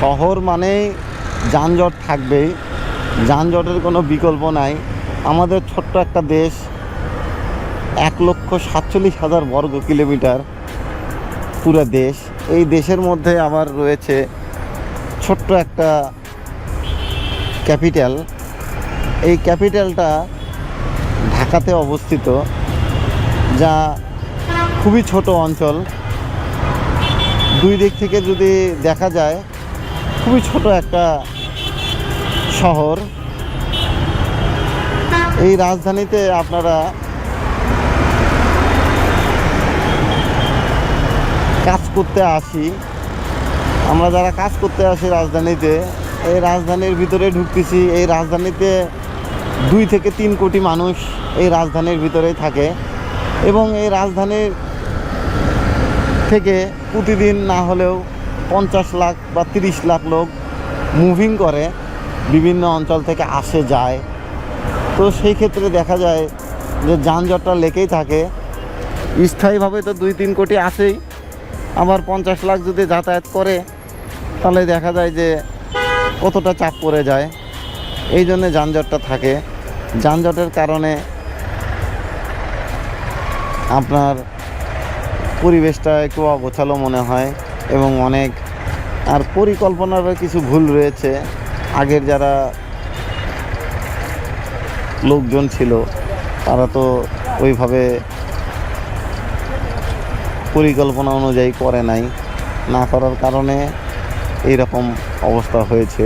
শহর মানেই যানজট থাকবেই। যানজটের কোনো বিকল্প নাই। আমাদের ছোট্ট একটা দেশ, এক লক্ষ সাতচল্লিশ হাজার বর্গ কিলোমিটার পুরো দেশ। এই দেশের মধ্যে আবার রয়েছে ছোট্ট একটা ক্যাপিটাল। এই ক্যাপিটালটা ঢাকাতে অবস্থিত, যা খুবই ছোট অঞ্চল। দুই দিক থেকে যদি দেখা যায় খুবই ছোট একটা শহর। এই রাজধানীতে আপনারা কাজ করতে আসি। আমরা যারা কাজ করতে আসি রাজধানীতে, এই রাজধানীর ভিতরে ঢুকতেছি। এই রাজধানীতে দুই থেকে তিন কোটি মানুষ এই রাজধানীর ভিতরেই থাকে এবং এই রাজধানীর থেকে প্রতিদিন না হলেও পঞ্চাশ লাখ বা তিরিশ লাখ লোক মুভিং করে, বিভিন্ন অঞ্চল থেকে আসে, যায়। তো সেই ক্ষেত্রে দেখা যায় যে যানজটটা লেগেই থাকে। স্থায়ীভাবে তো দুই তিন কোটি আসেই। আবার পঞ্চাশ লাখ যদি যাতায়াত করে, তাহলে দেখা যায় যে কতটা চাপ পড়ে যায়। এই জন্যে যানজটটা থাকে। যানজটের কারণে আপনার পরিবেশটা একটু অগোছালো মনে হয়। এবং অনেক আর পরিকল্পনারও কিছু ভুল রয়েছে। আগের যারা লোকজন ছিল, তারা তো ওইভাবে পরিকল্পনা অনুযায়ী করে নাই। না করার কারণে এইরকম অবস্থা হয়েছে।